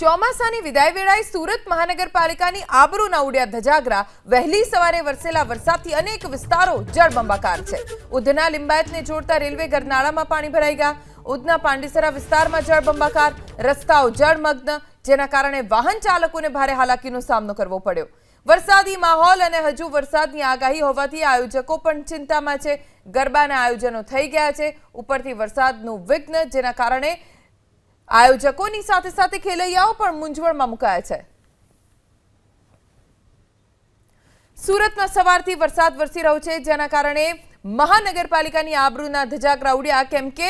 ચોમાસાની વિદાય વેળાએ સુરત મહાનગરપાલિકાની આબરૂના ઉડ્યા ધજાગરા. વહેલી સવારે વરસેલા વરસાદથી અનેક વિસ્તારો જળબંબાકાર છે. ઉધના લિંબાયતને જોડતા રેલવે ગરનાળામાં પાણી ભરાઈ ગયા. ઉધના પાંડેસરા વિસ્તારમાં જળબંબાકાર. રસ્તાઓ જળમગ્ન, જેના કારણે વાહન ચાલકોને ભારે હાલાકીનો સામનો કરવો પડ્યો. વરસાદી માહોલ અને હજુ વરસાદની આગાહી હોવાથી આયોજકો પણ ચિંતામાં છે. ગરબાના આયોજનો થઈ ગયા છે. ઉપરથી વરસાદનું વિઘ્ન, જેના કારણે આયોજકોની સાથે સાથે ખેલૈયાઓ પણ મૂંઝવણમાં મુકાયા છે. સુરતમાં સવારથી વરસાદ વરસી રહ્યો છે, જેના કારણે મહાનગરપાલિકાની આબરૂના ધજાગરા ઉડ્યા, કેમ કે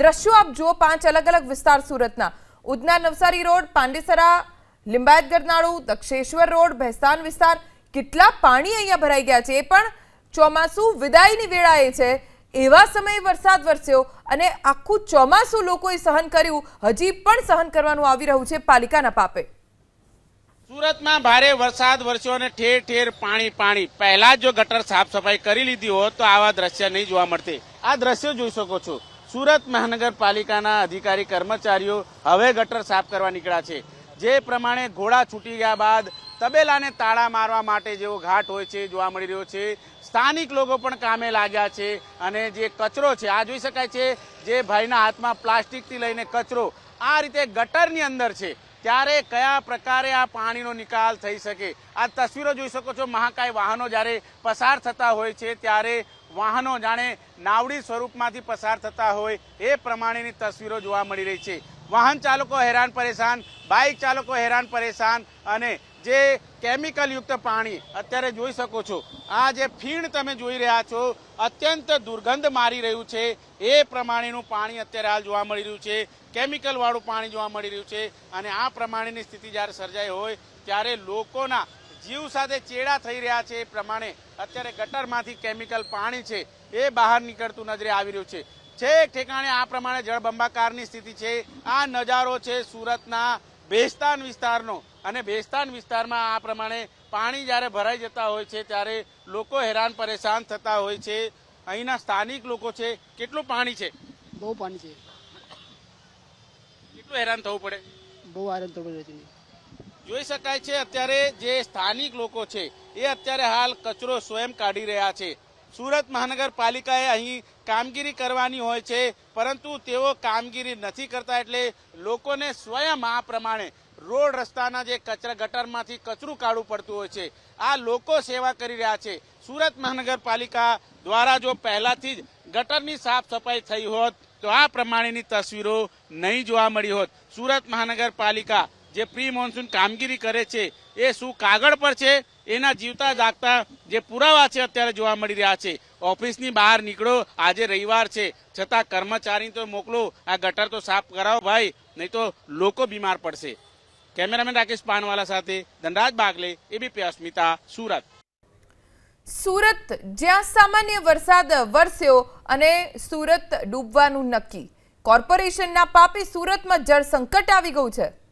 દ્રશ્યો આપ જુઓ, પાંચ અલગ અલગ વિસ્તાર સુરતના. ઉધના નવસારી રોડ, પાંડેસરા, લિંબાયત, ગરનાળું, દક્ષેશ્વર રોડ, ભેસ્તાન વિસ્તાર, કેટલા પાણી અહીંયા ભરાઈ ગયા છે, એ પણ ચોમાસું વિદાયની વેળાએ છે. એવા સમયે વરસાદ વરસ્યો અને આખું ચોમાસું લોકોએ સહન કર્યું, હજી પણ સહન કરવાનું આવી રહ્યું છે પાલિકાના પાપે. સુરતમાં ભારે વરસાદ વરસ્યો અને ઠેર ઠેર પાણી પાણી. પહેલા જો ગટર સાફ સફાઈ કરી લીધી હોત તો આવા દ્રશ્ય નહીં જોવા મળતે. આ દ્રશ્યો જોઈ શકો છો. સુરત મહાનગરપાલિકાના અધિકારી કર્મચારીઓ હવે ગટર સાફ કરવા નીકળ્યા છે. જે પ્રમાણે ઘોડા છૂટી ગયા બાદ તબેલાને તાળા મારવા માટે જેવો ઘાટ હોય છે, જોવા મળી રહ્યો છે. સ્થાનિક લોકો પણ કામે લાગ્યા છે અને જે કચરો છે, આ જોઈ શકાય છે જે ભાઈના હાથમાં પ્લાસ્ટિકથી લઈને કચરો, આ રીતે ગટરની અંદર છે. ત્યારે કયા પ્રકારે આ પાણીનો નિકાલ થઈ શકે? આ તસવીરો જોઈ શકો છો. મહાકાય વાહનો જ્યારે પસાર થતા હોય છે, ત્યારે વાહનો જાણે નાવડી સ્વરૂપમાંથી પસાર થતા હોય એ પ્રમાણેની તસવીરો જોવા મળી રહી છે. વાહન ચાલકો હેરાન પરેશાન, બાઇક ચાલકો હેરાન પરેશાન અને જે કેમિકલયુક્ત પાણી અત્યારે જોઈ શકો છો, આ જે ફીણ તમે જોઈ રહ્યા છો, અત્યંત દુર્ગંધ મારી રહ્યું છે. એ પ્રમાણેનું પાણી અત્યારે હાલ જોવા મળી રહ્યું છે. કેમિકલવાળું પાણી જોવા મળી રહ્યું છે અને આ પ્રમાણેની સ્થિતિ જ્યારે સર્જાઈ હોય ત્યારે લોકોના જીવ સાથે ચેડા થઈ રહ્યા છે. એ પ્રમાણે અત્યારે ગટરમાંથી કેમિકલ પાણી છે એ બહાર નીકળતું નજરે આવી રહ્યું છે. છેક ઠેકાણે આ પ્રમાણે જળબંબાકારની સ્થિતિ છે. આ નજારો છે સુરતના ભેસ્તાન વિસ્તારનો. અને ભેસ્તાન વિસ્તારમાં આ પ્રમાણે પાણી જ્યારે ભરાઈ જતા હોય છે ત્યારે લોકો હેરાન પરેશાન થતા હોય છે. અહીંના સ્થાનિક લોકો છે કેટલું પાણી છે? બહુ પાણી છે. કેટલું હેરાન થવું પડે? બહુ હેરાન થવું પડે જોઈ શકાય છે અત્યારે જે સ્થાનિક લોકો છે એ અત્યારે હાલ કચરો સ્વયં કાઢી રહ્યા છે. સુરત મહાનગરપાલિકાએ અહીં કામગીરી કરવાની હોય છે, પરંતુ તેઓ કામગીરી નથી કરતા એટલે લોકોને સ્વયં આ પ્રમાણે રોડ રસ્તાના જે કચરા ગટરમાંથી કચરું કાઢવું પડતું હોય છે. આ લોકો સેવા કરી રહ્યા છે. સુરત મહાનગરપાલિકા દ્વારા જો પહેલાથી જ ગટરની સાફ સફાઈ થઈ હોત, તો આ પ્રમાણેની તસવીરો નહીં જોવા મળી હોત. સુરત મહાનગરપાલિકા જે પ્રી મોન્સૂન કામગીરી કરે છે, એ શું કાગળ પર છે? એના જીવતા જાગતા જે પુરાવા છે અત્યારે જોવા મળી રહ્યા છે. ઓફિસની બહાર નીકળો, આજે રવિવાર છે. છતાં કર્મચારી તો મોકલો, આ ગટર તો સાફ કરાવો ભાઈ, નહીં તો લોકો બીમાર પડશે. કેમેરામેન રાકેશ પાનવાલા સાથે ધનરાજ બાગલે, એબીપી અસ્મિતા, સુરત. સુરત, જ્યાં સામાન્ય વરસાદ વરસ્યો અને સુરત ડૂબવાનું નક્કી. કોર્પોરેશનના પાપે સુરતમાં જળ સંકટ આવી ગયું છે.